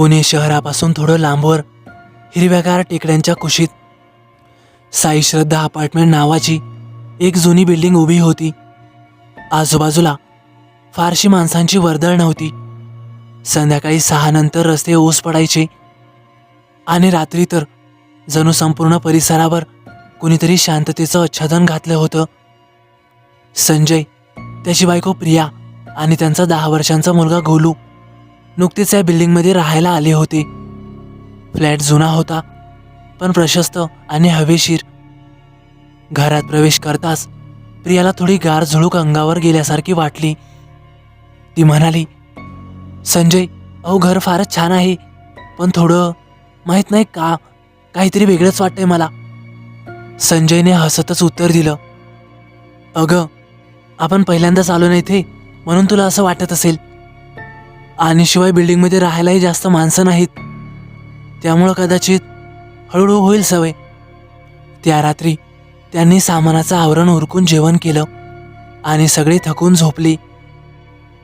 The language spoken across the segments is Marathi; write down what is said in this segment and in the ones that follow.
पुणे शहरापासून थोडं लांबवर हिरव्यागार टेकड्यांच्या कुशीत. साई श्रद्धा अपार्टमेंट नावाची एक जुनी बिल्डिंग उभी होती. आजूबाजूला फारशी माणसांची वर्दळ नव्हती. संध्याकाळी सहा नंतर रस्ते ओस पडायचे. आणि रात्री तर जणू संपूर्ण परिसरावर कुणीतरी शांततेचं आच्छादन घातलं होतं. संजय त्याची बायको प्रिया आणि त्यांचा दहा वर्षांचा मुलगा गोलू नुकतीच या बिल्डिंगमध्ये राहायला आले होते. फ्लॅट जुना होता पण प्रशस्त आणि हवेशीर. घरात प्रवेश करताच प्रियाला थोडी गार झुळूक अंगावर गेल्यासारखी वाटली. ती म्हणाली संजय अहो घर फारच छान आहे पण थोडं माहीत नाही का? काहीतरी वेगळंच वाटतंय मला. संजयने हसतच उत्तर दिलं अगं आपण पहिल्यांदाच आलो नाही ते म्हणून तुला असं वाटत असेल. आणि शिवाय बिल्डिंगमध्ये राहायलाही जास्त माणसं नाहीत. त्यामुळं कदाचित हळूहळू होईल सवय. त्या रात्री त्यांनी सामानाचं आवरण उरकून जेवण केलं आणि सगळी थकून झोपली.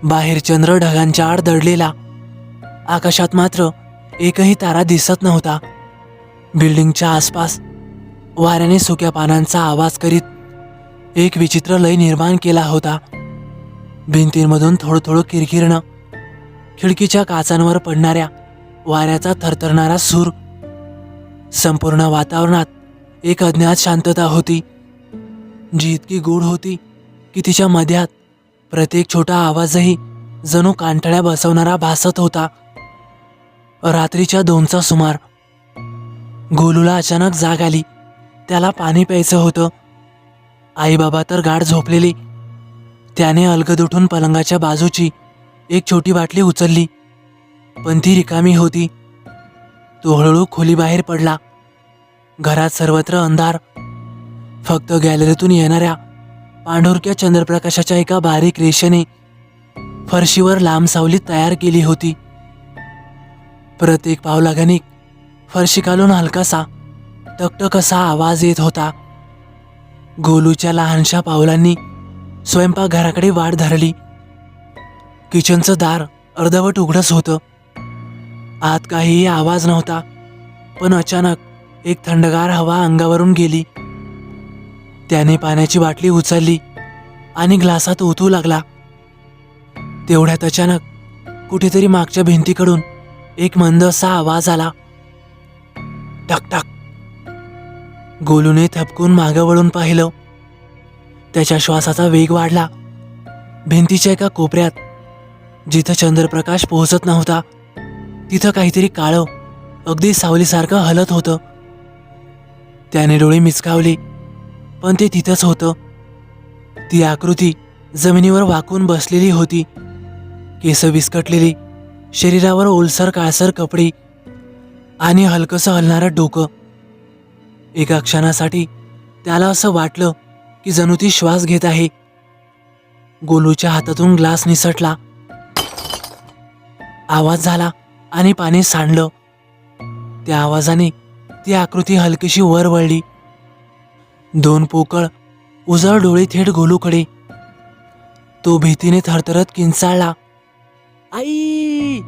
बाहेर चंद्र ढगांच्या आड दडलेला. आकाशात मात्र एकही तारा दिसत नव्हता. बिल्डिंगच्या आसपास वाऱ्याने सुक्या पानांचा आवाज करीत एक विचित्र लय निर्माण केला होता. भिंतींमधून थोडं थोडं किरकिरणं खिडकीच्या काचांवर पडणाऱ्या वाऱ्याचा थरथरणारा सूर. संपूर्ण वातावरणात एक अज्ञात शांतता होती. जी इतकी गूढ होती की तिच्या मध्यात प्रत्येक छोटा आवाजही जणू कांठळ्या बसवणारा भासत होता. रात्रीच्या दोनचा सुमार. गोलूला अचानक जाग आली. त्याला पाणी प्यायचं होतं. आईबाबा तर गाढ झोपलेली. त्याने अलगद उठून पलंगाच्या बाजूची एक छोटी बाटली उचलली. पण ती रिकामी होती. तो हळूहळू खोलीबाहेर पडला. घरात सर्वत्र अंधार. फक्त गॅलरीतून येणाऱ्या पांढुरक्या चंद्रप्रकाशाच्या एका बारीक रेषेने फरशीवर लांब सावली तयार केली होती. प्रत्येक पावलागणिक फरशी घालून हलकासा टकटक असा आवाज येत होता. गोलूच्या लहानशा पावलांनी स्वयंपाकघराकडे वाट धरली. किचनचं दार अर्धवट उघडंच होतं. आत काहीही आवाज नव्हता पण अचानक एक थंडगार हवा अंगावरून गेली. त्याने पाण्याची बाटली उचलली आणि ग्लासात ओतू लागला. तेवढ्यात अचानक कुठेतरी मागच्या भिंतीकडून एक मंद असा आवाज आला. टकटक गोलूने थपकून मागं वळून पाहिलं. त्याच्या श्वासाचा वेग वाढला. भिंतीच्या एका कोपऱ्यात जिथं चंद्रप्रकाश पोहोचत नव्हता तिथं काहीतरी काळं अगदी सावलीसारखं हलत होतं. त्याने डोळे मिचकावले पण ते तिथंच होतं. ती आकृती जमिनीवर वाकून बसलेली होती. केस विस्कटलेली शरीरावर ओलसर काळसर कपडे आणि हलकंसं हलणारं डोकं. एका क्षणासाठी त्याला असं वाटलं की जणू ती श्वास घेत आहे. गोलूच्या हातातून ग्लास निसटला. आवाज झाला आणि पाणी सांडलं. त्या आवाजाने ती आकृती हलकीशी वर वळली. दोन पोकळ उजळ डोळे थेट गोलूकडे. तो भीतीने थरथरत किंचाळला. आई!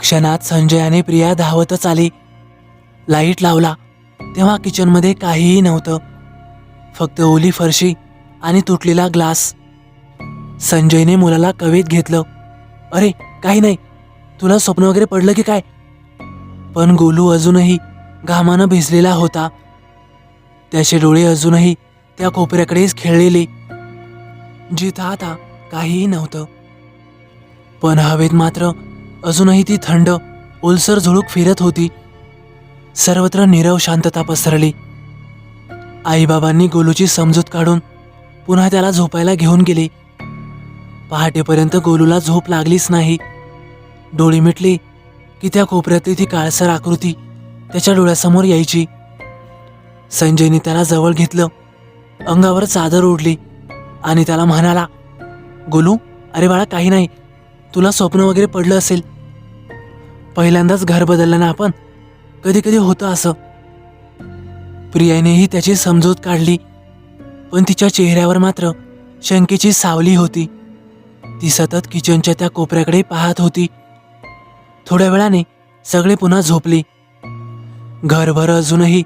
क्षणात संजय आणि प्रिया धावतच आली. लाइट लावला. तेव्हा किचनमध्ये काहीही नव्हतं. फक्त ओली फरशी आणि तुटलेला ग्लास. संजयने मुलाला कवेत घेतलं. अरे काही नाही. तुला स्वप्न वगैरे पडलं की काय? पण गोलू अजूनही घामानं भिजलेला होता. त्याचे डोळे अजूनही त्या कोपऱ्याकडेच खेळलेले. जिथं आता काहीही नव्हतं. पण हवेत मात्र अजूनही ती थंड ओलसर झुळूक फिरत होती. सर्वत्र नीरव शांतता पसरली. आईबाबांनी गोलूची समजूत काढून पुन्हा त्याला झोपायला घेऊन गेले. पहाटेपर्यंत गोलूला झोप लागलीच नाही. डोळी मिटली की त्या कोपऱ्यातली ती काळसर आकृती त्याच्या डोळ्यासमोर यायची. संजयने त्याला जवळ घेतलं अंगावर चादर ओढली आणि त्याला म्हणाला गोलू अरे बाळा काही नाही. तुला स्वप्न वगैरे पडलं असेल. पहिल्यांदाच घर बदललं ना आपण? कधी कधी होतं असं. प्रियानेही त्याची समजूत काढली पण तिच्या चेहऱ्यावर मात्र शंकेची सावली होती. ती सतत किचनच्या त्या कोपऱ्याकडे पाहत होती. थोड्या वेळाने सगळे पुन्हा झोपली. घरभर अजूनही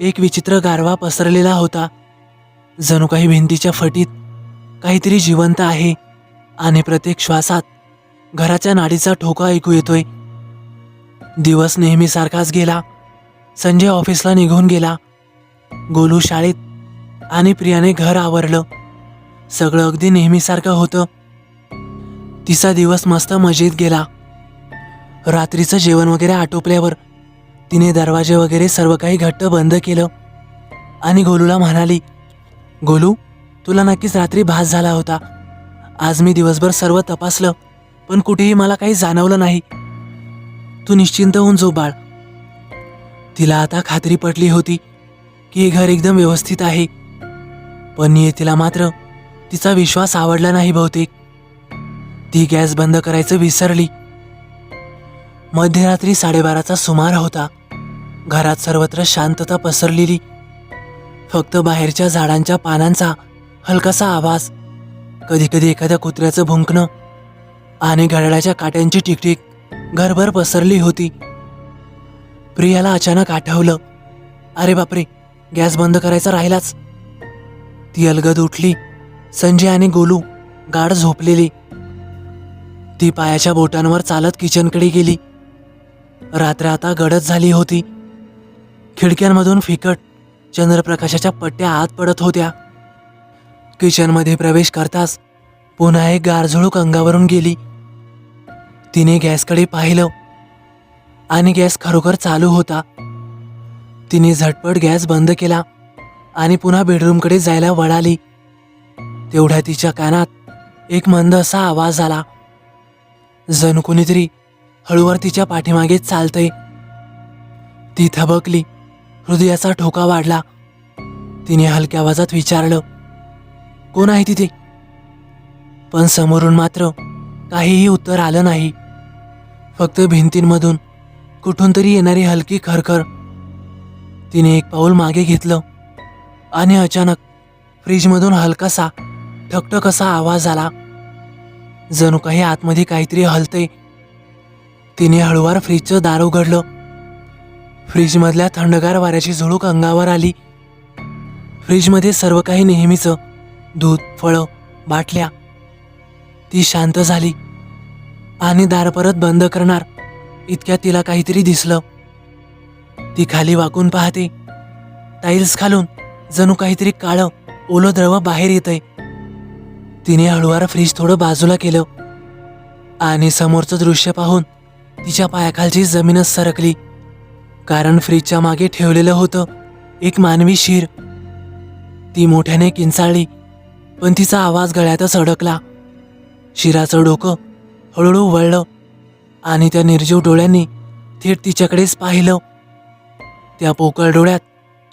एक विचित्र गारवा पसरलेला होता. जणू काही भिंतीच्या फटीत काहीतरी जिवंत आहे आणि प्रत्येक श्वासात घराच्या नाडीचा ठोका ऐकू येतोय. दिवस नेहमीसारखाच गेला. संजय ऑफिसला निघून गेला. गोलू शाळेत आणि प्रियाने घर आवरलं. सगळं अगदी नेहमीसारखं होतं. तिचा दिवस मस्त मजेत गेला. रात्रीचं जेवण वगैरे आटोपल्यावर तिने दरवाजे वगैरे सर्व काही घट्ट बंद केलं आणि गोलूला म्हणाली गोलू तुला नक्कीच रात्री भास झाला होता. आज मी दिवसभर सर्व तपासलं पण कुठेही मला काही जाणवलं नाही. तू निश्चिंत होऊन जो बाळ. तिला आता खात्री पटली होती की हे घर एकदम व्यवस्थित आहे. पण तिला मात्र तिचा विश्वास आवडला नाही बहुतेक. ती गॅस बंद करायचं विसरली. मध्यरात्री साडेबाराचा सुमार होता. घरात सर्वत्र शांतता पसरलेली. फक्त बाहेरच्या झाडांच्या पानांचा हलकासा आवाज. कधीकधी एखाद्या कुत्र्याचं भुंकणं. आणि घड्याळाच्या काट्यांची टिकटिक घरभर पसरली होती. प्रियाला अचानक आठवलं. अरे बापरे गॅस बंद करायचा राहिलाच. ती अलगद उठली. संजय आणि गोलू गाढ झोपलेली. ती पायाच्या बोटांवर चालत किचनकडे गेली. रात्र आता गडद झाली होती. खिडक्यांमधून फिकट चंद्रप्रकाशाच्या पट्ट्या आत पडत होत्या. किचनमध्ये प्रवेश करताच पुन्हा एक गारझुळूक अंगावरून गेली. तिने गॅसकडे पाहिलं आणि गॅस खरोखर चालू होता. तिने झटपट गॅस बंद केला आणि पुन्हा बेडरूमकडे जायला वळाली. तेवढ्या तिच्या कानात एक मंद असा आवाज आला. जणू कोणीतरी हळूवर तिच्या पाठीमागे चालतंय. ती थबकली. हृदयाचा ठोका वाढला. तिने हलक्या आवाजात विचारलं कोण आहे तिथे? पण समोरून मात्र काहीही उत्तर आलं नाही. फक्त भिंतींमधून कुठून तरी येणारी हलकी खरखर. तिने एक पाऊल मागे घेतलं आणि अचानक फ्रीजमधून हलकासा ठकठक असा आवाज आला. जणू काही आतमध्ये काहीतरी हलतंय. तिने हळूवार फ्रीजचं दार उघडलं. फ्रीजमधल्या थंडगार वाऱ्याची झुळूक अंगावर आली. फ्रीजमध्ये सर्व काही नेहमीचं दूध फळं बाटल्या. ती शांत झाली. आणि दार परत बंद करणार इतक्यात तिला काहीतरी दिसलं. ती खाली वाकून पाहते. टाईल्स खालून जणू काहीतरी काळं ओलं द्रव बाहेर येतंय. तिने हळूवार फ्रीज थोडं बाजूला केलं आणि समोरचं दृश्य पाहून तिच्या पायाखालची जमीनच सरकली. कारण फ्रीजच्या मागे ठेवलेलं होतं एक मानवी शिर. ती मोठ्याने किंचाळली पण तिचा आवाज गळ्यातच अडकला. शिराचं डोकं हळूहळू वळलं आणि त्या निर्जीव डोळ्यांनी थेट तिच्याकडेच पाहिलं. त्या पोकळ डोळ्यात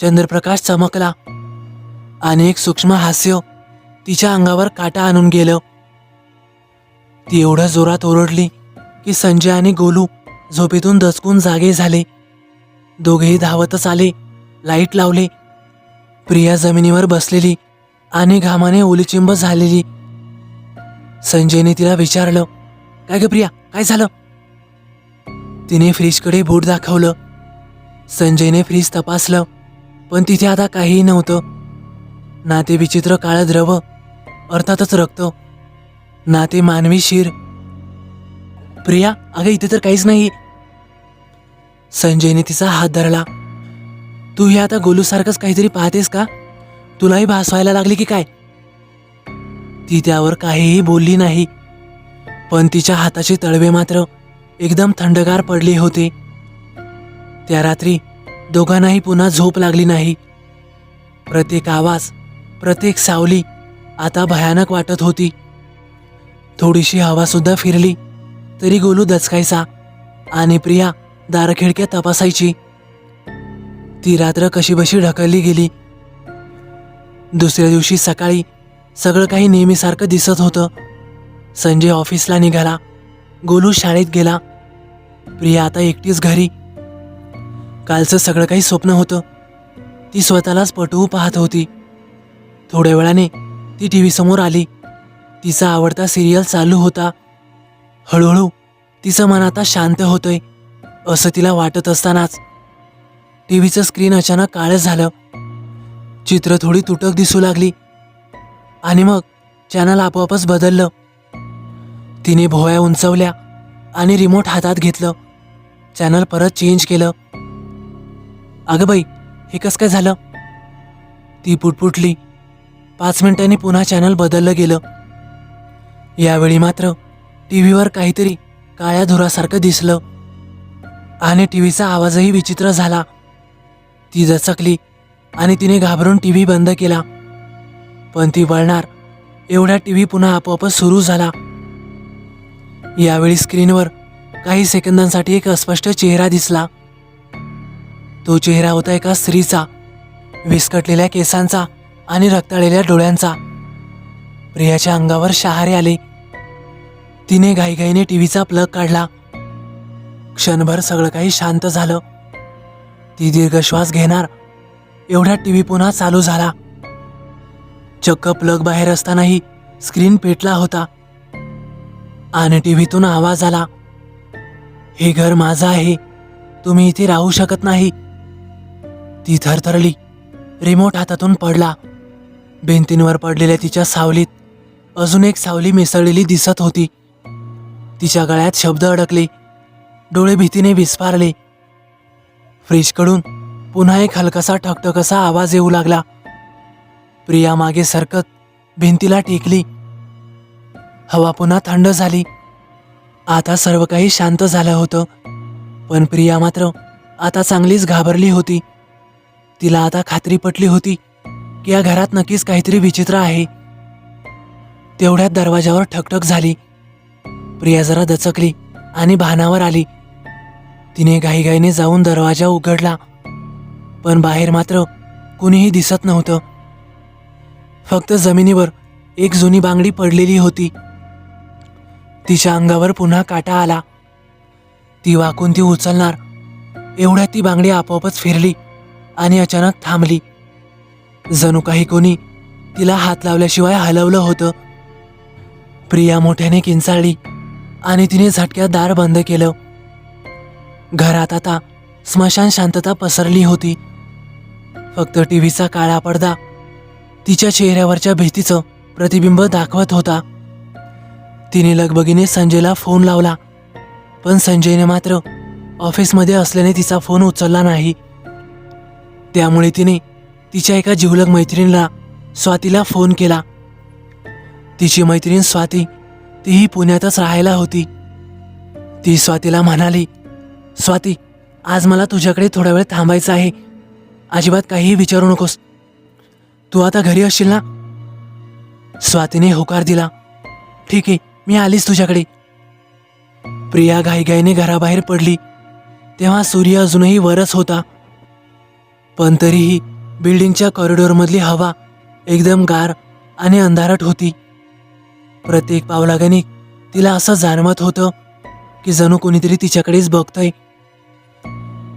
चंद्रप्रकाश चमकला. आणि एक सूक्ष्म हास्य तिच्या अंगावर काटा आणून गेलं. ती एवढं जोरात ओरडली की संजय आणि गोलू झोपेतून दचकून जागे झाले. दोघेही धावतच आले लाइट लावले. प्रिया जमिनीवर बसलेली आणि घामाने ओलीचिंब झालेली. संजयने तिला विचारलं काय ग प्रिया काय झालं? तिने फ्रीजकडे बोट दाखवलं. संजयने फ्रीज तपासलं पण तिथे आता काहीही नव्हतं. ना ते विचित्र काळं द्रव अर्थातच रक्त. ना ते मानवी शिर प्रिया अगं इथे तर काहीच नाही संजयने तिचा हात धरला. तू हे आता गोलूसारखंच काहीतरी पाहतेस का? तुलाही भास व्हायला लागली की काय? ती त्यावर काहीही बोलली नाही. पण तिच्या हाताचे तळवे मात्र एकदम थंडगार पडले होते. त्या रात्री दोघांनाही पुन्हा झोप लागली नाही. प्रत्येक आवाज प्रत्येक सावली आता भयानक वाटत होती. थोडीशी हवासुद्धा फिरली. तरी गोलू दचकायचा आणि प्रिया दारखिडक्या तपासायची. ती रात्र कशीबशी ढकलली गेली. दुसऱ्या दिवशी सकाळी सगळं काही नेहमीसारखं दिसत होतं. संजय ऑफिसला निघाला. गोलू शाळेत गेला. प्रिया आता एकटीच घरी. कालचं सगळं काही स्वप्न होतं. ती स्वतःलाच पटवू पाहत होती. थोड्या वेळाने ती टी व्ही समोर आली. तिचा आवडता सिरियल चालू होता. हळूहळू तिचं मन आता शांत होतोय असं तिला वाटत असतानाच. टीव्हीचं स्क्रीन अचानक काळं झालं. चित्र थोडी तुटक दिसू लागली. आणि मग चॅनल आपोआपच बदललं. तिने भोवया उंचवल्या आणि रिमोट हातात घेतलं. चॅनल परत चेंज केलं. अगं बाई हे कसं काय झालं? ती पुटपुटली. पाच मिनिटांनी पुन्हा चॅनल बदललं गेलं. यावेळी मात्र टी व्हीवर काहीतरी काळ्या धुरासारखं दिसलं. आणि टी व्हीचा आवाजही विचित्र झाला. ती दचकली आणि तिने घाबरून टी व्ही बंद केला. पण ती वळणार. एवढ्या टी व्ही पुन्हा आपोआपच सुरू झाला. यावेळी स्क्रीनवर काही सेकंदांसाठी एक अस्पष्ट चेहरा दिसला. तो चेहरा होता एका स्त्रीचा. विस्कटलेल्या केसांचा आणि रक्ताळलेल्या डोळ्यांचा. प्रियाच्या अंगावर शहारे आले. तिने घाईघाईने टीव्हीचा प्लग काढला. क्षणभर सगळं काही शांत झालं. ती दीर्घ श्वास घेणार. एवढ्या टीव्ही पुन्हा चालू झाला. चक्क प्लग बाहेर असतानाही स्क्रीन पेटला होता. आणि टीव्हीतून आवाज आला. हे घर माझं आहे. तुम्ही इथे राहू शकत नाही. ती थरथरली रिमोट हातातून पडला. भिंतींवर पडलेल्या तिच्या सावलीत अजून एक सावली मिसळलेली दिसत होती. तिच्या गळ्यात शब्द अडकले. डोळे भीतीने विस्फारले. फ्रीजकडून पुन्हा एक हलकासा ठकठकसा आवाज येऊ लागला. प्रिया मागे सरकत भिंतीला टेकली. हवा पुन्हा थंड झाली. आता सर्व काही शांत झालं होतं. पण प्रिया मात्र आता चांगलीच घाबरली होती. तिला आता खात्री पटली होती की या घरात नक्कीच काहीतरी विचित्र आहे. तेवढ्यात दरवाजावर ठकठक झाली. प्रिया जरा दचकली आणि भानावर आली. तिने घाईघाईने जाऊन दरवाजा उघडला पण बाहेर मात्र कुणीही दिसत नव्हतं. फक्त जमिनीवर एक जुनी बांगडी पडलेली होती. तिच्या अंगावर पुन्हा काटा आला. ती वाकून ती उचलणार एवढ्या ती बांगडी आपोआपच फिरली आणि अचानक थांबली. जणू काही कोणी तिला हात लावल्याशिवाय हलवलं होतं. प्रिया मोठ्याने किंचाळली. आणि तिने झटक्यात दार बंद केलं. घरात आता स्मशान शांतता पसरली होती. फक्त टीव्हीचा काळा पडदा तिच्या चेहऱ्यावरच्या भीतीचं प्रतिबिंब दाखवत होता. तिने लगबगीने संजयला फोन लावला पण संजयने मात्र ऑफिसमध्ये असल्याने तिचा फोन उचलला नाही. त्यामुळे तिने तिच्या एका जिवलग मैत्रिणीला स्वातीला फोन केला. तिची मैत्रीण स्वाती तीही पुण्यातच राहायला होती. ती स्वातीला म्हणाली स्वाती आज मला तुझ्याकडे थोडा वेळ थांबायचं आहे. अजिबात काहीही विचारू नकोस. तू आता घरी असशील ना? स्वातीने होकार दिला ठीक आहे मी आलीच तुझ्याकडे. प्रिया घाईघाईने घराबाहेर पडली. तेव्हा सूर्य अजूनही वरच होता. पण तरीही बिल्डिंगच्या कॉरिडॉरमधली हवा एकदम गार आणि अंधारट होती. प्रत्येक पावलागणिक तिला असं जाणवत होतं की जणू कोणीतरी तिच्याकडेच बघतंय.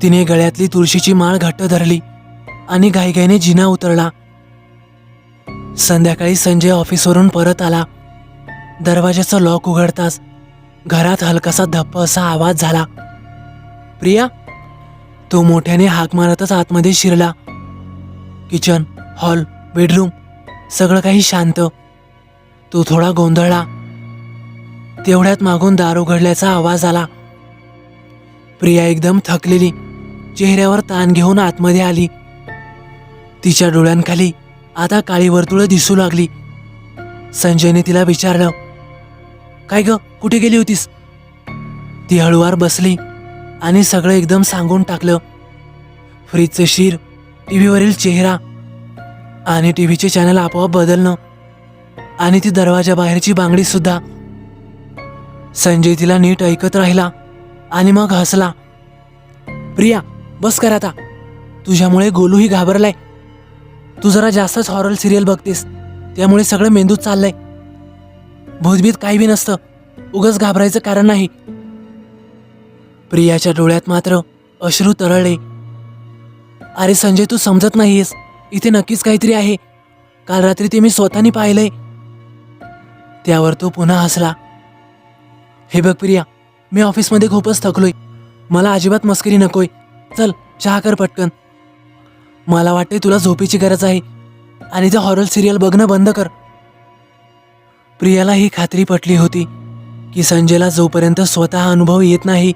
तिने गळ्यातली तुळशीची माळ घट्ट धरली आणि घाईघाईने जिना उतरला. संध्याकाळी संजय ऑफिसवरून परत आला. दरवाजाचं लॉक उघडताच घरात हलकासा धप्प असा आवाज झाला. प्रिया तो मोठ्याने हाक मारतच आतमध्ये शिरला. किचन हॉल बेडरूम सगळं काही शांत. तो थोडा गोंधळला. तेवढ्यात मागून दार उघडल्याचा आवाज आला. प्रिया एकदम थकलेली चेहऱ्यावर ताण घेऊन आतमध्ये आली. तिच्या डोळ्यांखाली आता काळी वर्तुळं दिसू लागली. संजयने तिला विचारलं काय ग कुठे गेली होतीस? ती हळुवार बसली आणि सगळं एकदम सांगून टाकलं. फ्रीजचं शिर टीव्हीवरील चेहरा आणि टीव्हीचे चॅनल आपोआप बदलणं आणि ती दरवाजा बाहेरची बांगडी सुद्धा. संजय तिला नीट ऐकत राहिला आणि मग हसला. प्रिया बस कर आता. तुझ्यामुळे गोलूही घाबरलाय. तू जरा जास्तच हॉरर सिरियल बघतेस. त्यामुळे सगळं मेंदूत चाललंय. भूतभीत काही बी नसतं. उगच घाबरायचं कारण नाही. प्रियाच्या डोळ्यात मात्र अश्रू तरळले. अरे संजय तू समजत नाहीयेस. इथे नक्कीच काहीतरी आहे. काल रात्री ते मी स्वतःनी पाहिलंय. त्यावर तो पुन्हा हसला. हे बघ प्रिया मी ऑफिसमध्ये खूपच थकलोय. मला अजिबात मस्करी नकोय. चल चहा कर पटकन. मला वाटते तुला झोपेची गरज आहे. आणि ते हॉरर सिरियल बघणं बंद कर. प्रियाला ही खात्री पटली होती की संजयला जोपर्यंत स्वतः अनुभव येत नाही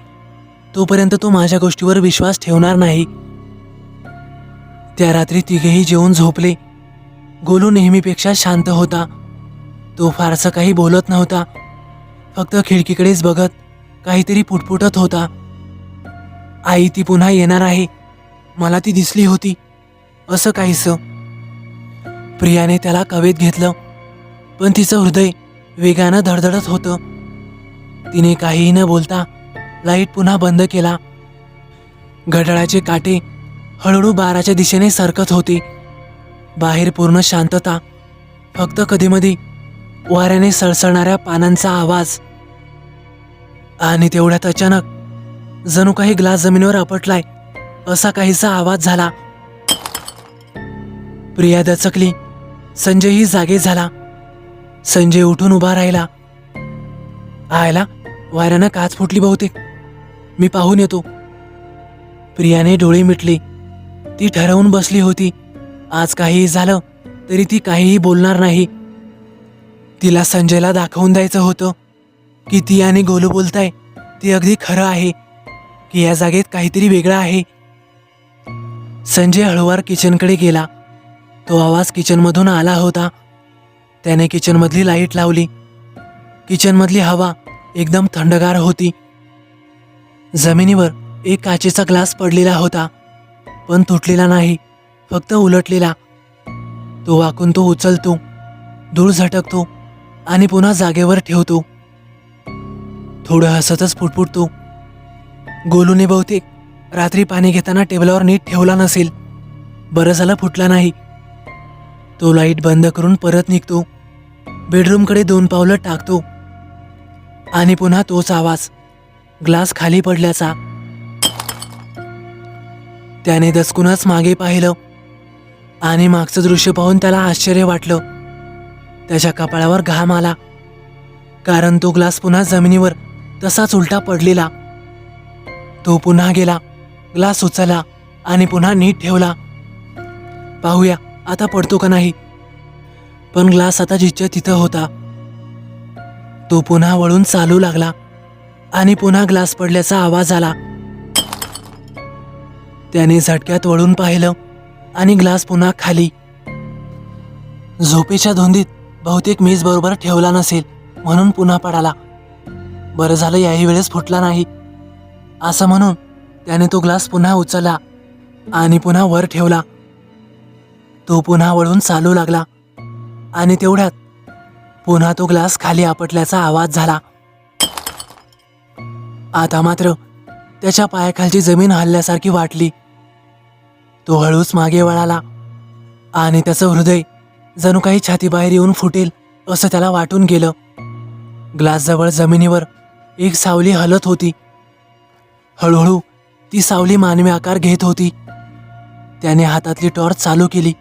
तोपर्यंत तो माझ्या गोष्टीवर विश्वास ठेवणार नाही. त्या रात्री तिघेही जेवून झोपले. गोलू नेहमीपेक्षा शांत होता. तो फारसं काही बोलत नव्हता. फक्त खिडकीकडेच बघत काहीतरी पुटपुटत होता. आई ती पुन्हा येणार आहे. मला ती दिसली होती. असं काहीसं. प्रियाने त्याला कवेत घेतलं. पण तिचं हृदय वेगानं धडधडत होतं. तिने काहीही न बोलता लाइट पुन्हा बंद केला. घड्याळाचे काटे हळूहळू बाराच्या दिशेने सरकत होते. बाहेर पूर्ण शांतता. फक्त कधीमधी वाऱ्याने सळसळणाऱ्या पानांचा आवाज. आणि तेवढ्यात अचानक जणू काही ग्लास जमिनीवर आपटलाय असा काहीसा आवाज झाला. प्रिया दचकली. संजयही जागे झाला. संजय उठून उभा राहिला. आयला वाऱ्यानं काच फुटली बहुतेक. मी पाहून येतो. प्रियाने डोळे मिटले. ती ठरवून बसली होती. आज काहीही झालं तरी ती काहीही बोलणार नाही. तिला संजयला दाखवून द्यायचं होतं. की ती आणि गोलू बोलताय ते अगदी खरं आहे की या जागेत काहीतरी वेगळं आहे. संजय हळूवार किचनकडे गेला. तो आवाज किचनमधून आला होता. त्याने किचनमधली लाइट लावली. किचनमधली हवा एकदम थंडगार होती. जमिनीवर एक काचेचा ग्लास पडलेला होता पण तुटलेला नाही फक्त उलटलेला. तो वाकून तो उचलतो धूळ झटकतो आणि पुन्हा जागेवर ठेवतो. थोडं हसतच फुटफुटतो गोलूने बहुतेक रात्री पाणी घेताना टेबलावर नीट ठेवला नसेल. बरं झालं फुटला नाही. तो लाइट बंद करून परत निघतो. बेडरूमकडे दोन पावलं टाकतो. आणि पुन्हा तोच आवाज. ग्लास खाली पडल्याचा. त्याने दचकूनच मागे पाहिलं. आणि मागचं दृश्य पाहून त्याला आश्चर्य वाटलं. त्याच्या कपाळावर घाम आला. कारण तो ग्लास पुन्हा जमिनीवर तसाच उलटा पडलेला. तो पुन्हा गेला ग्लास उचलला आणि पुन्हा नीट ठेवला. पाहूया आता पडतो का नाही? पण ग्लास आता जिच्या तिथं होता. तो पुन्हा वळून चालू लागला आणि पुन्हा ग्लास पडल्याचा आवाज आला. त्याने झटक्यात वळून पाहिलं आणि ग्लास पुन्हा खाली. झोपेच्या धुंदीत बहुतेक मीच बरोबर ठेवला नसेल म्हणून पुन्हा पडाला. बरं झालं याही वेळेस फुटला नाही. असं म्हणून त्याने तो ग्लास पुन्हा उचलला आणि पुन्हा वर ठेवला. तो पुन्हा वळून चालू लागला आणि तेवढ्यात पुन्हा तो ग्लास खाली आपटल्याचा आवाज झाला. आता मात्र त्याच्या पायाखालची जमीन हल्ल्यासारखी वाटली. तो हळूच मागे वळाला आणि त्याचं हृदय जणू काही छातीबाहेर येऊन फुटेल असं त्याला वाटून गेलं. ग्लासजवळ जमिनीवर एक सावली हलत होती. हळूहळू ती सावली मानवी आकार घेत होती. त्याने हातातली टॉर्च चालू केली.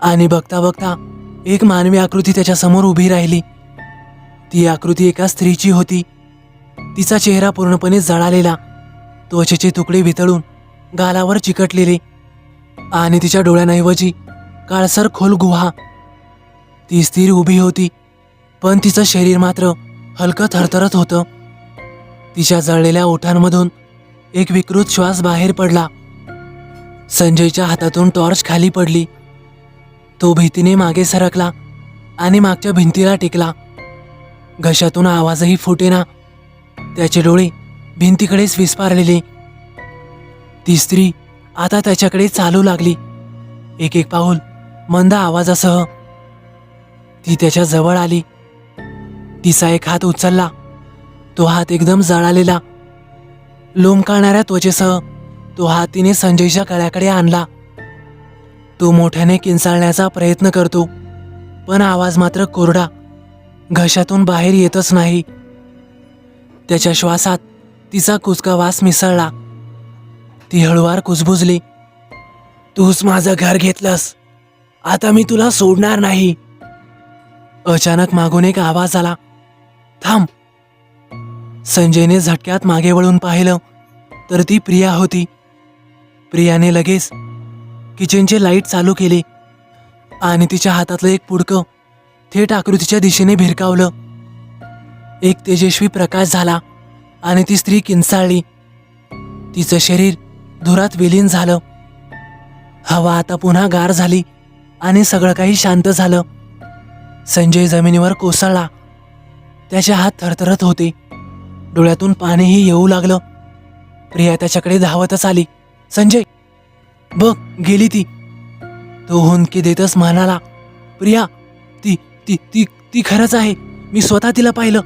आणि बघता बघता एक मानवी आकृती त्याच्यासमोर उभी राहिली. ती आकृती एका स्त्रीची होती. तिचा चेहरा पूर्णपणे जळालेला. त्वचेचे तुकडे वितळून गालावर चिकटलेले. आणि तिच्या डोळ्यांऐवजी काळसर खोल गुहा. ती स्थिर उभी होती पण तिचं शरीर मात्र हलकं थरथरत होतं. तिच्या जळलेल्या ओठांमधून एक विकृत श्वास बाहेर पडला. संजयच्या हातातून टॉर्च खाली पडली. तो भीतीने मागे सरकला आणि मागच्या भिंतीला टेकला. घशातून आवाजही फुटेना. त्याचे डोळे भिंतीकडेच विस्पारलेले. ती स्त्री आता त्याच्याकडे चालू लागली. एक एक पाऊल मंद आवाजासह. ती त्याच्याजवळ आली. तिचा एक हात उचलला. तो हात एकदम जळालेला. लोंबकाळणाऱ्या त्वचेसह तो हात तिने संजयच्या गळ्याकडे आणला. तो मोठ्याने किंचाळण्याचा प्रयत्न करतो पण आवाज मात्र कोरडा. घशातून बाहेर येतच नाही. त्याच्या श्वासात तिचा कुचका वास मिसळला. ती हळुवार कुजबुजली. तूच माझं घर घेतलंस. आता मी तुला सोडणार नाही. अचानक मागून एक आवाज आला. थांब. संजयने झटक्यात मागे वळून पाहिलं तर ती प्रिया होती. प्रियाने लगेच किचनचे लाइट चालू केले आणि तिच्या हातातलं एक पुडकं थेट आकृतीच्या दिशेने भिरकावलं. एक तेजस्वी प्रकाश झाला आणि ती स्त्री किंचाळली. तिचं शरीर धुरात विलीन झालं. हवा आता पुन्हा गार झाली. आणि सगळं काही शांत झालं. संजय जमिनीवर कोसळला. त्याचे हात थरथरत होते. डोळ्यातून पाणीही येऊ लागलं. प्रिया त्याच्याकडे धावतच आली. संजय बघ गेली ती. तो हुंदकी देतच म्हणाला प्रिया ती ती ती ती खरंच आहे. मी स्वतः तिला पाहिलं.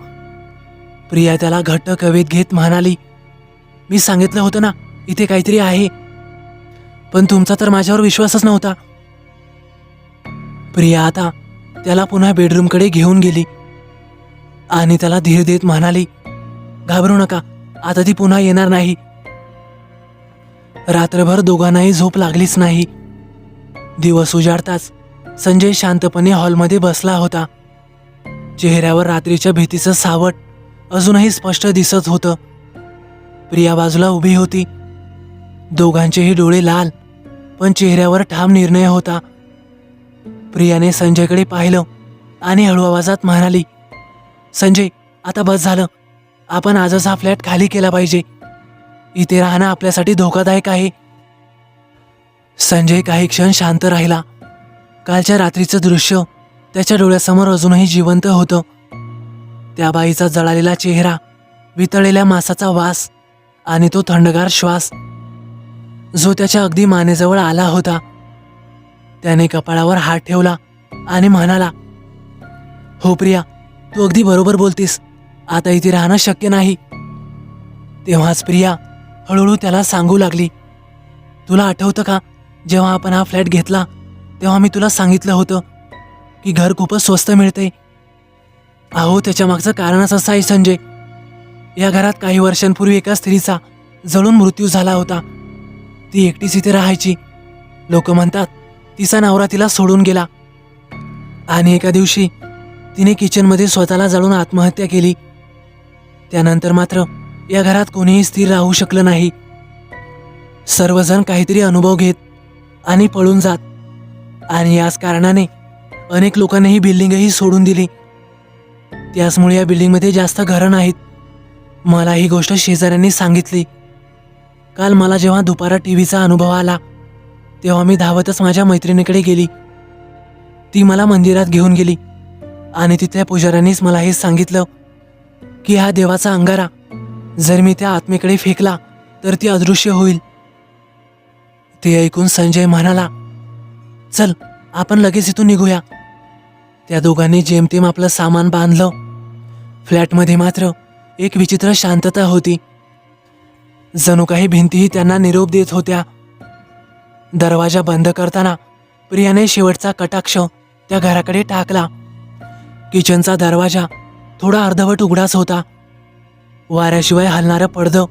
प्रिया त्याला घट्ट कवेत घेत म्हणाली मी सांगितलं होतं ना इथे काहीतरी आहे. पण तुमचा तर माझ्यावर विश्वासच नव्हता. प्रिया आता त्याला पुन्हा बेडरूमकडे घेऊन गेली. आणि त्याला धीर देत म्हणाली घाबरू नका आता ती पुन्हा येणार नाही. रात्रभर दोघांनाही झोप लागलीच नाही. दिवस उजाडताच संजय शांतपणे हॉलमध्ये बसला होता. चेहऱ्यावर रात्रीच्या भीतीचं सावट अजूनही स्पष्ट दिसत होतं. प्रिया बाजूला उभी होती. दोघांचेही डोळे लाल पण चेहऱ्यावर ठाम निर्णय होता. प्रियाने संजयकडे पाहिलं आणि हळू आवाजात म्हणाली संजय आता बस झालं. आपण आजच हा फ्लॅट खाली केला पाहिजे. इथे राहणं आपल्यासाठी धोकादायक आहे. संजय काही क्षण शांत राहिला. कालच्या रात्रीचं दृश्य त्याच्या डोळ्यासमोर अजूनही जिवंत होतं. त्या बाईचा जळालेला चेहरा वितळलेल्या मासाचा वास आणि तो थंडगार श्वास जो त्याच्या अगदी मानेजवळ आला होता. त्याने कपाळावर हात ठेवला आणि म्हणाला हो प्रिया तू अगदी बरोबर बोलतीस. आता इथे राहणं शक्य नाही. तेव्हाच प्रिया हळूहळू त्याला सांगू लागली तुला आठवतं का जेव्हा आपण हा फ्लॅट घेतला तेव्हा मी तुला सांगितलं होतं की घर खूपच स्वस्त मिळते अहो त्याच्या मागचं कारणच असं आहे संजय. या घरात काही वर्षांपूर्वी एका स्त्रीचा जळून मृत्यू झाला होता. ती एकटीच इथे राहायची. लोक म्हणतात तिचा नवरा तिला सोडून गेला. आणि एका दिवशी तिने किचनमध्ये स्वतःला जाळून आत्महत्या केली. त्यानंतर मात्र या घरात कोणीही स्थिर राहू शकलं नाही. सर्वजण काहीतरी अनुभव घेत आणि पळून जात. आणि याच कारणाने अनेक लोकांनी ही बिल्डिंगही सोडून दिली. त्याचमुळे या बिल्डिंगमध्ये जास्त घरं नाहीत. मला ही गोष्ट शेजाऱ्यांनी सांगितली. काल मला जेव्हा दुपारा टी व्हीचा अनुभव आला तेव्हा मी धावतच माझ्या मैत्रिणीकडे गेली. ती मला मंदिरात घेऊन गेली आणि तिथल्या पुजाऱ्यांनीच मला हे सांगितलं की हा देवाचा अंगारा जर मी त्या आत्मेकडे फेकला तर ती अदृश्य होईल. ते ऐकून संजय म्हणाला चल आपण लगेच इथून निघूया. त्या दोघांनी जेमतेम आपलं सामान बांधलं. फ्लॅटमध्ये मात्र एक विचित्र शांतता होती. जणू काही भिंतीही त्यांना निरोप देत होत्या. दरवाजा बंद करताना प्रियाने शेवटचा कटाक्ष त्या घराकडे टाकला. किचनचा दरवाजा थोडा अर्धवट उघडाच होता. वाऱ्याशिवाय हलणारं पडदं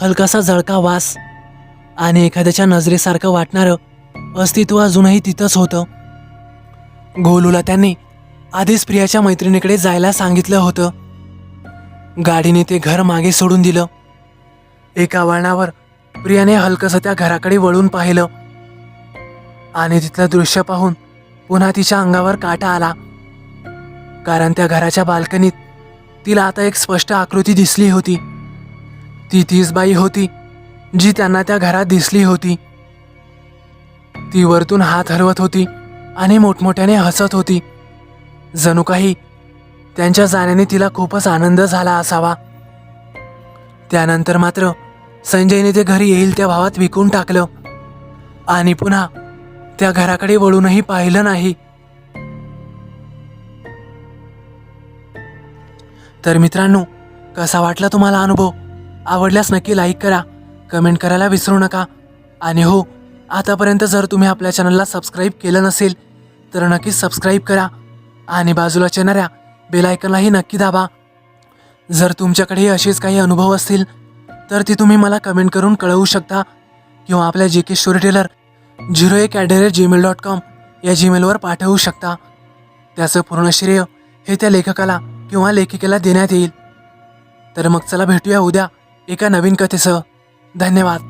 हलकासा जळका वास आणि एखाद्याच्या नजरेसारखं वाटणारं अस्तित्व अजूनही तिथंच होतं. गोलूला त्यांनी आधीच प्रियाच्या मैत्रिणीकडे जायला सांगितलं होतं. गाडीने ते घर मागे सोडून दिलं. एका वळणावर प्रियाने हलकसं त्या घराकडे वळून पाहिलं. आणि तिथलं दृश्य पाहून पुन्हा तिच्या अंगावर काटा आला. कारण त्या घराच्या बाल्कनीत तिला आता एक स्पष्ट आकृती दिसली होती. ती तीच बाई होती जी त्यांना त्या घरात दिसली होती. ती वरतून हात हलवत होती आणि मोठमोठ्याने हसत होती. जणू काही त्यांच्या जाण्याने तिला खूपच आनंद झाला असावा. त्यानंतर मात्र संजयने ते घरी येईल त्या भावात विकून टाकलं. आणि पुन्हा त्या घराकडे वळूनही पाहिलं नाही. तर मित्रांनो कसा वाटला तुम्हाला अनुभव? आवडल्यास नक्की लाईक करा कमेंट करायला विसरू नका. आणि हो आतापर्यंत जर तुम्ही आपल्या चॅनलला सबस्क्राईब केलं नसेल तर नक्कीच सबस्क्राईब करा. आणि बाजूला येणाऱ्या बेलायकनलाही नक्की दाबा. जर तुमच्याकडेही असेच काही अनुभव असतील तर ते तुम्ही मला कमेंट करून कळवू शकता. किंवा आपल्या J K story teller zero एक at the rate Gmail dot com या जीमेलवर पाठवू शकता. त्याचं पूर्ण श्रेय हे त्या लेखकाला किंवा लेखिकेला देण्यात येईल. तर मग चला भेटूया उद्या एका नवीन कथेसह. धन्यवाद.